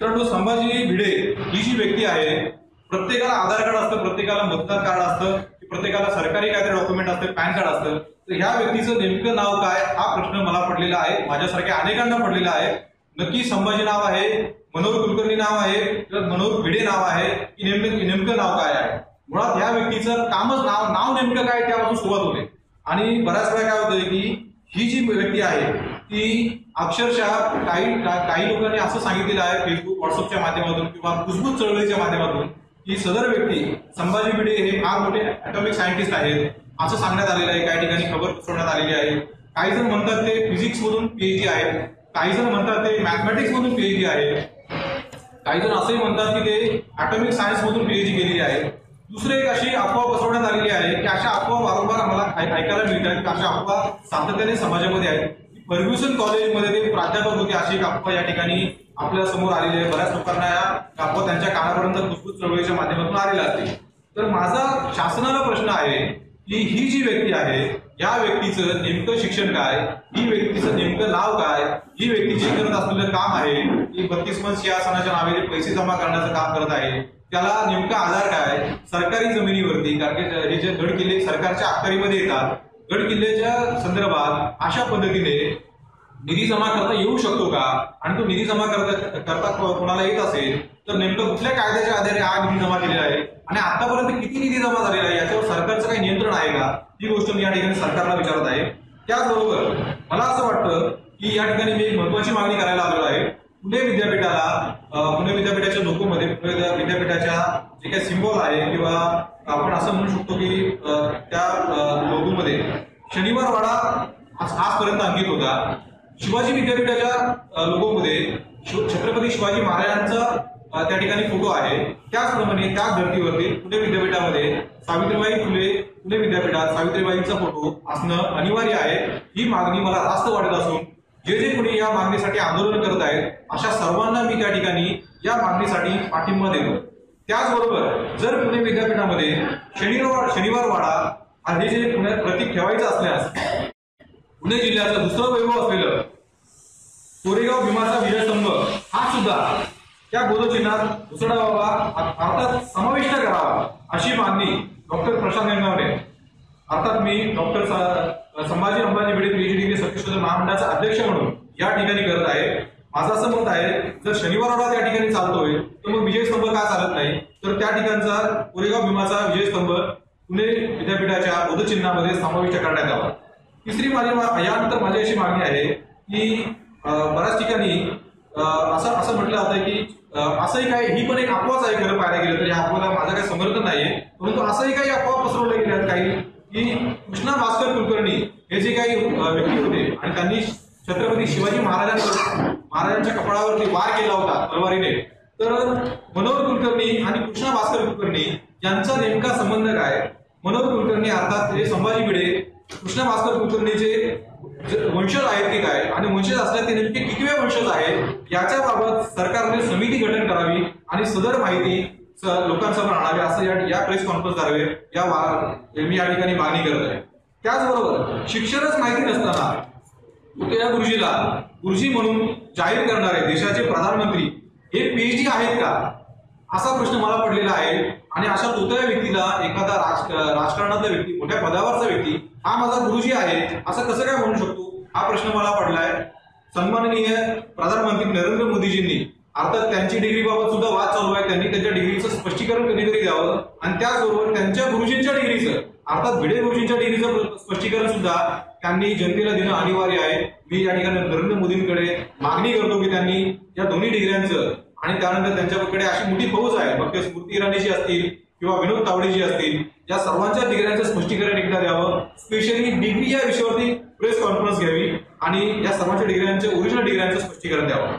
मित्रांनो संभाजी भिडे ही जी व्यक्ती आहे प्रत्येकाला आधार कार्ड असतं प्रत्येकाला मतदार कार्ड असतं प्रत्येकाला सरकारी काहीतरी डॉक्युमेंट असतं पॅन कार्ड असतं. तर ह्या व्यक्तीचं नेमकं नाव काय हा प्रश्न मला पडलेला आहे माझ्यासारख्या अनेकांना पडलेला आहे. नक्की संभाजी नाव आहे मनोहर कुलकर्णी नाव आहे किंवा मनोहर भिडे नाव आहे की नेमकं नेमकं नाव काय आहे? मुळात ह्या व्यक्तीचं कामच नाव नाव नेमकं काय त्यापासून सुरुवात होते. आणि बऱ्याच वेळा काय होतं की ही जी व्यक्ती आहे की अक्षरशः काही काही लोकांनी असं सांगितलेलं आहे फेसबुक व्हॉट्सअपच्या माध्यमातून किंवा कुजबूज चळवळीच्या माध्यमातून की सदर व्यक्ती संभाजी भिडे हे फार मोठे अटॉमिक सायंटिस्ट आहेत. असं सांगण्यात आलेलं आहे. काही ठिकाणी खबर पसरवण्यात आलेली आहे. काही जण म्हणतात ते फिजिक्स मधून पीएचडी आहेत. काही जण म्हणतात ते मॅथमॅटिक्स मधून पीएचडी आहे काही जण असंही म्हणतात की ते अटॉमिक सायन्स मधून पीएचडी केलेली आहे दुसरे एक अशी अफवा पसरवण्यात आलेली आहे की अशा अफवा वारंवार आम्हाला ऐकायला मिळतात. की अशा अफवा सातत्याने समाजामध्ये आहेत. फर्ग्युसन कॉलेजमध्ये ते प्राध्यापक होते अशी एक या ठिकाणी आपल्यासमोर आलेली. आहे बऱ्याच लोकांना या अफवा त्यांच्या कानापर्यंत कुसबूज चळवळीच्या माध्यमातून आलेल्या असतील तर माझा शासनाला प्रश्न आहे की ही जी व्यक्ती आहे या व्यक्तीचं नेमकं शिक्षण काय? ही व्यक्तीचं नेमकं नाव काय? ही व्यक्ती जे करत असलेलं काम आहे की बत्तीस मन सिंहासनाच्या नावे पैसे जमा करण्याचं काम करत आहे. त्याला नेमका आधार काय? सरकारी जमिनीवरती कारण की हे जे गड किल्ले सरकारच्या अखत्यारीमध्ये येतात गड किल्ल्याच्या संदर्भात अशा पद्धतीने निधी जमा करता येऊ शकतो का? आणि तो निधी जमा करता करता कोणाला येत असेल तर नेमकं कुठल्या कायद्याच्या आधारे हा निधी जमा केलेला आहे? आणि आतापर्यंत किती निधी जमा झालेला आहे? याच्यावर सरकारचं काही नियंत्रण आहे का? ही गोष्ट मी या ठिकाणी सरकारला विचारत आहे. त्याचबरोबर मला असं वाटतं की या ठिकाणी मी महत्वाची मागणी करायला आलेलो आहे. पुणे विद्यापीठाला पुणे विद्यापीठाच्या नोकोमध्ये पुणे विद्या- विद्यापीठाच्या जे काही सिम्बॉल आहे किंवा आपण असं म्हणू शकतो की त्या लोगोमध्ये शनिवार वाडा आज आजपर्यंत अंकित होता. शिवाजी विद्यापीठाच्या लोगोमध्ये छत्रपती शिवाजी महाराजांचा त्या ठिकाणी फोटो आहे. त्याचप्रमाणे त्याच धर्तीवरती पुणे विद्यापीठामध्ये सावित्रीबाई फुले पुणे विद्यापीठात सावित्रीबाईंचा फोटो असणं अनिवार्य आहे. ही मागणी मला जास्त वाटत असून जे जे कोणी या मागणीसाठी आंदोलन करत आहेत अशा सर्वांना मी त्या ठिकाणी या मागणीसाठी पाठिंबा देतो. त्याचबरोबर जर पुणे विद्यापीठामध्ये शनिवार शनिवार वाडा हा हे जे पुण्यात प्रतीक ठेवायचं असल्यास पुणे जिल्ह्याचं दुसरं वैभव असलेलं कोरेगाव भीमाचा विजयस्तंभ हा सुद्धा त्या बोधचिन्हात घुसडावा अर्थात समाविष्ट करावा अशी मागणी डॉक्टर प्रशांत गंगावणे अर्थात मी डॉक्टर संभाजी अंबाजी भिडे पीएचडी सत्यशोधन महामंडळाचा अध्यक्ष म्हणून या ठिकाणी करत आहे. माझं असं मत आहे जर शनिवार वाडा त्या ठिकाणी चालतोय तर मग विजयस्तंभ का चालत नाही? तर त्या ठिकाणचा कोरेगाव भीमाचा विजयस्तंभ पुणे विद्यापीठाच्या बोधचिन्हामध्ये समाविष्ट करण्यात यावा. तिसरी माझी यानंतर माझी अशी मागणी आहे की बऱ्याच ठिकाणी असं असं म्हटलं जातं की असंही काय ही पण एक अफवाच आहे खरं पाहायला गेलं तर या अफवाला माझं काही समर्थन नाहीये. परंतु असंही काही अफवा पसरवल्या गेल्या काही की कृष्णा भास्कर कुलकर्णी हे जे काही व्यक्ती होते आणि त्यांनी छत्रपती शिवाजी महाराजांना महाराजांच्या कपाळावरती वार केला होता तलवारीने तर मनोहर कुलकर्णी आणि कृष्णा भास्कर कुलकर्णी यांचा नेमका संबंध काय? मनोहर कुलकर्णी अर्थात हे संभाजी भिडे कृष्णा भास्कर कुलकर्णीचे वंशज आहेत की काय? आणि वंशज असल्या ते नेमके कितवे वंशज आहेत? याच्या बाबत सरकारने समिती गठन करावी आणि सदर माहिती लोकांसमोर आणावी असं या प्रेस कॉन्फरन्स करावे या वा- मी या ठिकाणी मागणी करत आहे. त्याचबरोबर शिक्षणच माहिती नसताना या गुरुजीला गुरुजी म्हणून जाहीर करणारे देशाचे प्रधानमंत्री हे पीएचडी आहेत का? असा प्रश्न मला पडलेला आहे. आणि अशा दुसऱ्या व्यक्तीला एखादा राज राजकारणातला व्यक्ती मोठ्या पदावरचा व्यक्ती हा माझा गुरुजी आहे असं कसं काय म्हणू शकतो? हा प्रश्न मला पडलाय. सन्माननीय प्रधानमंत्री नरेंद्र मोदीजींनी अर्थात त्यांची डिग्री बाबत सुद्धा वाद चालू आहे. त्यांनी त्यांच्या डिग्रीचं स्पष्टीकरण कधीतरी द्यावं. आणि त्याचबरोबर त्यांच्या गुरुजींच्या डिग्रीचं अर्थात भिडे गुरुजींच्या डिग्रीचं स्पष्टीकरण सुद्धा त्यांनी जनतेला देणं अनिवार्य आहे. मी या ठिकाणी नरेंद्र मोदींकडे मागणी करतो की त्यांनी या दोन्ही डिग्र्यांचं आणि त्यानंतर त्यांच्याकडे अशी मोठी फौज आहे. मग ते स्मृती इराणीची असतील किंवा विनोद तावडेजी असतील या सर्वांच्या डिग्र्यांचं स्पष्टीकरण एकदा द्यावं. स्पेशली डिग्री या विषयावरती प्रेस कॉन्फरन्स घ्यावी आणि या सर्वांच्या डिग्र्यांचं ओरिजिनल डिग्र्यांचं स्पष्टीकरण द्यावं.